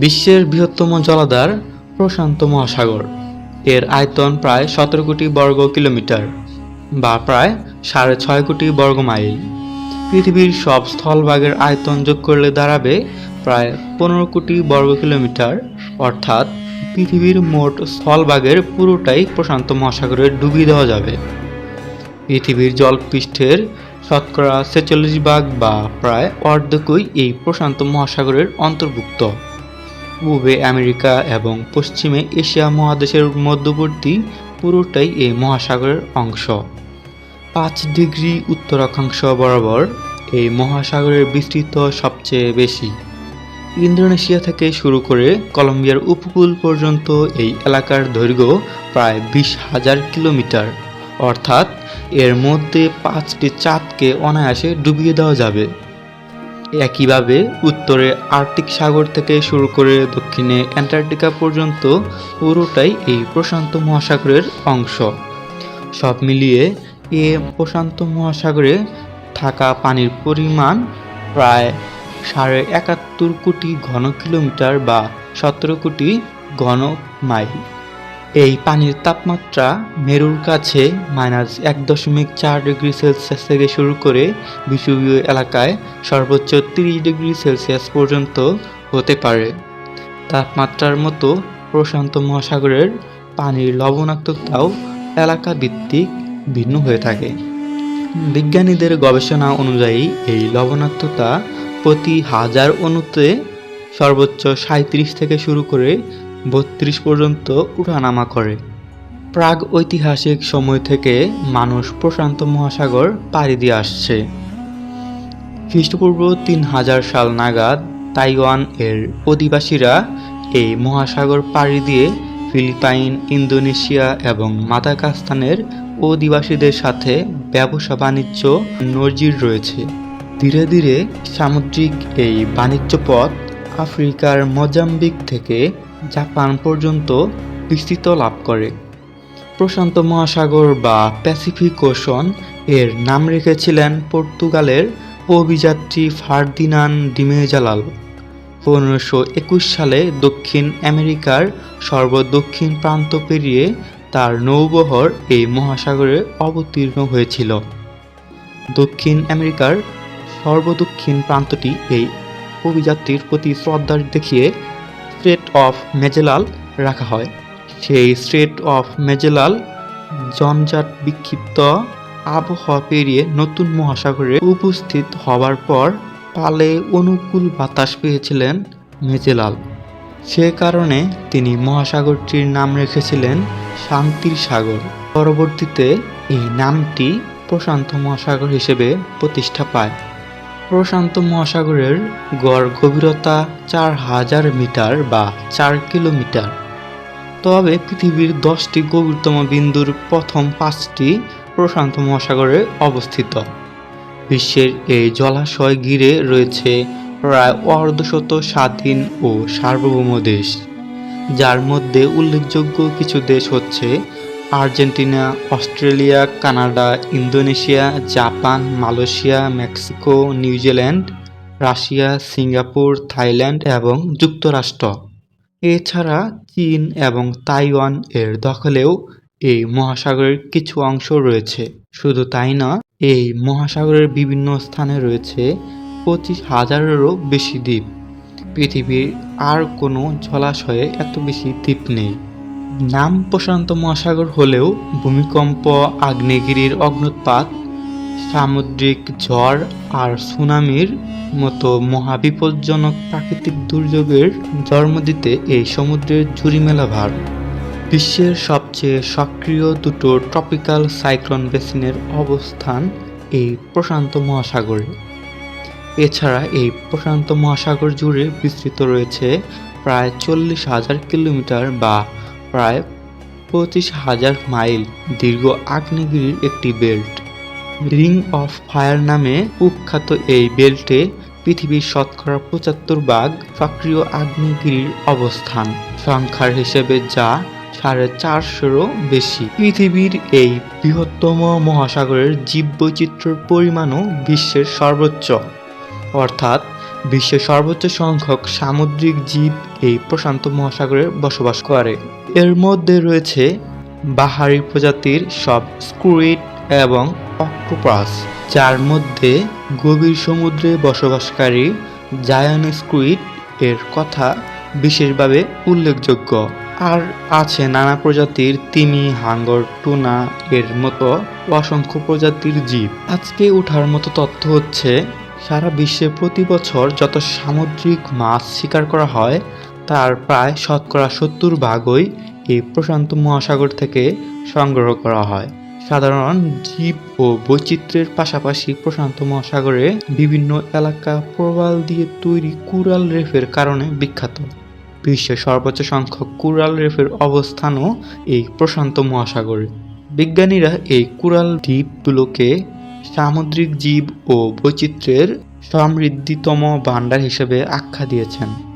বিশ্বের বৃহত্তম জলাধার প্রশান্ত মহাসাগর। এর আয়তন প্রায় সতেরো কোটি বর্গ কিলোমিটার বা প্রায় সাড়ে ছয় কোটি বর্গ মাইল। পৃথিবীর সব স্থলভাগের আয়তন যোগ করলে দাঁড়াবে প্রায় পনেরো কোটি বর্গ কিলোমিটার। অর্থাৎ পৃথিবীর মোট স্থলভাগের পুরোটাই প্রশান্ত মহাসাগরে ডুবিয়ে দেওয়া যাবে। পৃথিবীর জলপৃষ্ঠের শতকরা ছেচল্লিশ ভাগ বা প্রায় অর্ধেকই এই প্রশান্ত মহাসাগরের অন্তর্ভুক্ত। পূবে আমেরিকা এবং পশ্চিমে এশিয়া মহাদেশের মধ্যবর্তী পুরোটাই এই মহাসাগরের অংশ। পাঁচ ডিগ্রি উত্তর অক্ষাংশ বরাবর এই মহাসাগরের বিস্তৃত সবচেয়ে বেশি। ইন্দোনেশিয়া থেকে শুরু করে কলম্বিয়ার উপকূল পর্যন্ত এই এলাকার দৈর্ঘ্য প্রায় বিশ হাজার কিলোমিটার। অর্থাৎ এর মধ্যে পাঁচটি চাঁদকে অনায়াসে ডুবিয়ে দেওয়া যাবে। একইভাবে উত্তরে আর্কটিক সাগর থেকে শুরু করে দক্ষিণে অ্যান্টার্কটিকা পর্যন্ত পুরোটাই এই প্রশান্ত মহাসাগরের অংশ। সব মিলিয়ে এ প্রশান্ত মহাসাগরে থাকা পানির পরিমাণ প্রায় সাড়ে একাত্তর কোটি ঘন কিলোমিটার বা সতেরো কোটি ঘন মাইল। এই পানির তাপমাত্রা মেরুর কাছে মাইনাস এক দশমিক চার ডিগ্রি সেলসিয়াস থেকে শুরু করে বিষুবীয় এলাকায় সর্বোচ্চ তিরিশ ডিগ্রি সেলসিয়াস পর্যন্ত হতে পারে। তাপমাত্রার মতো প্রশান্ত মহাসাগরের পানির লবণাক্ততাও এলাকা ভিত্তিক ভিন্ন হয়ে থাকে। বিজ্ঞানীদের গবেষণা অনুযায়ী এই লবণাক্ততা প্রতি হাজার অণুতে সর্বোচ্চ সাঁত্রিশ থেকে শুরু করে বত্রিশ পর্যন্ত উঠানামা করে। প্রাগ ঐতিহাসিক সময় থেকে মানুষ প্রশান্ত মহাসাগর পাড়ি দিয়ে আসছে। খ্রিস্টপূর্ব তিন হাজার সাল নাগাদ তাইওয়ান এর অধিবাসীরা এই মহাসাগর পাড়ি দিয়ে ফিলিপাইন, ইন্দোনেশিয়া এবং মাদাগাস্তানের অধিবাসীদের সাথে ব্যবসা বাণিজ্য নজির রয়েছে। ধীরে ধীরে সামুদ্রিক এই বাণিজ্য পথ আফ্রিকার মজাম্বিক থেকে জাপান পর্যন্ত বিস্তৃত লাভ করে। প্রশান্ত মহাসাগর বা প্যাসিফিক ওশন এর নাম রেখেছিলেন পর্তুগালের অভিযাত্রী ফার্দিনান ডিমেজালাল। পনেরোশো একুশ সালে দক্ষিণ আমেরিকার সর্বদক্ষিণ প্রান্ত পেরিয়ে তার নৌবহর এই মহাসাগরে অবতীর্ণ হয়েছিল। দক্ষিণ আমেরিকার সর্বদক্ষিণ প্রান্তটি এই অভিযাত্রীর প্রতি শ্রদ্ধা দেখিয়ে স্ট্রেট অফ মেজেলাল রাখা হয়। সেই স্ট্রেট অফ মেজেলাল জঞ্জাট বিক্ষিপ্ত আবহাওয়া পেরিয়ে নতুন মহাসাগরে উপস্থিত হওয়ার পর পালে অনুকূল বাতাস পেয়েছিলেন মেজেলাল। সে কারণে তিনি মহাসাগরটির নাম রেখেছিলেন শান্তির সাগর। পরবর্তীতে এই নামটি প্রশান্ত মহাসাগর হিসেবে প্রতিষ্ঠা পায়। প্রশান্ত মহাসাগরের গড় গভীরতা চার হাজার মিটার বা চার কিলোমিটার। তবে পৃথিবীর দশটি গভীরতম বিন্দুর প্রথম পাঁচটি প্রশান্ত মহাসাগরে অবস্থিত। বিশ্বের এই জলাশয় ঘিরে রয়েছে প্রায় অর্ধশত স্বাধীন ও সার্বভৌম দেশ। যার মধ্যে উল্লেখযোগ্য কিছু দেশ হচ্ছে Argentina, Australia, Canada, Indonesia, Japan, Malaysia, Mexico New Zealand Russia, Singapore, Thailand এবং যুক্তরাষ্ট্র। এছাড়া চীন এবং তাইওয়ান এর দখলেও এই মহাসাগরের কিছু অংশ রয়েছে। শুধু তাই না, এই মহাসাগরের বিভিন্ন স্থানে রয়েছে পঁচিশ হাজারেরও বেশি দ্বীপ। পৃথিবীর আর কোনো জলাশয়ে এত বেশি দ্বীপ নেই। নাম প্রশান্ত মহাসাগর হলেও ভূমিকম্প, আগ্নেয়গিরির অগ্নুৎপাত সামুদ্রিক ঝড় আর সুনামির মতো মহাবিপজ্জনক প্রাকৃতিক দুর্যোগের জন্ম দিতে এই সমুদ্রের ঝুড়ি মেলা ভার। বিশ্বের সবচেয়ে সক্রিয় দুটো ট্রপিক্যাল সাইক্লোন বেসিনের অবস্থান এই প্রশান্ত মহাসাগরে। এছাড়া এই প্রশান্ত মহাসাগর জুড়ে বিস্তৃত রয়েছে প্রায় চল্লিশ হাজার কিলোমিটার বা প্রায় পঁচিশ হাজার মাইল দীর্ঘ আগ্নেয়গিরির একটি বেল্ট। রিং অফ ফায়ার নামে কুখ্যাত এই বেল্টে পৃথিবীর শতকরা পঁচাত্তর ভাগ সক্রিয় আগ্নেয়গিরির অবস্থান। সংখ্যার হিসেবে যা সাড়ে চারশোরও বেশি। পৃথিবীর এই বৃহত্তম মহাসাগরের জীববৈচিত্র্যের পরিমাণও বিশ্বের সর্বোচ্চ। অর্থাৎ বিশ্বের সর্বোচ্চ সংখ্যক সামুদ্রিক জীব এই প্রশান্ত মহাসাগরে বসবাস করে। এর মধ্যে রয়েছে বাহারি প্রজাতির সব স্কুইড এবং অক্টোপাস, যার মধ্যে গভীর সমুদ্রে বসবাসকারী জায়ান স্কুইড এর কথা বিশেষভাবে উল্লেখযোগ্য। আর আছে নানা প্রজাতির তিমি, হাঙ্গর, টুনা এর মতো অসংখ্য প্রজাতির জীব। আজকে ওঠার মতো তথ্য হচ্ছে সারা বিশ্বে প্রতি বছর যত সামুদ্রিক মাছ শিকার করা হয়, তার প্রায় শতকরা সত্তর ভাগই এই প্রশান্ত মহাসাগর থেকে সংগ্রহ করা হয়। সাধারণ জীব ও বৈচিত্র্যের পাশাপাশি প্রশান্ত মহাসাগরে বিভিন্ন এলাকা প্রবাল দিয়ে তৈরি কুরাল রেফের কারণে বিখ্যাত। বিশ্বের সর্বোচ্চ সংখ্যক কুরাল রেফের অবস্থানও এই প্রশান্ত মহাসাগরে। বিজ্ঞানীরা এই কুরাল দ্বীপগুলোকে সামুদ্রিক জীব ও বৈচিত্র্যের সমৃদ্ধিতম ভাণ্ডার হিসেবে আখ্যা দিয়েছেন।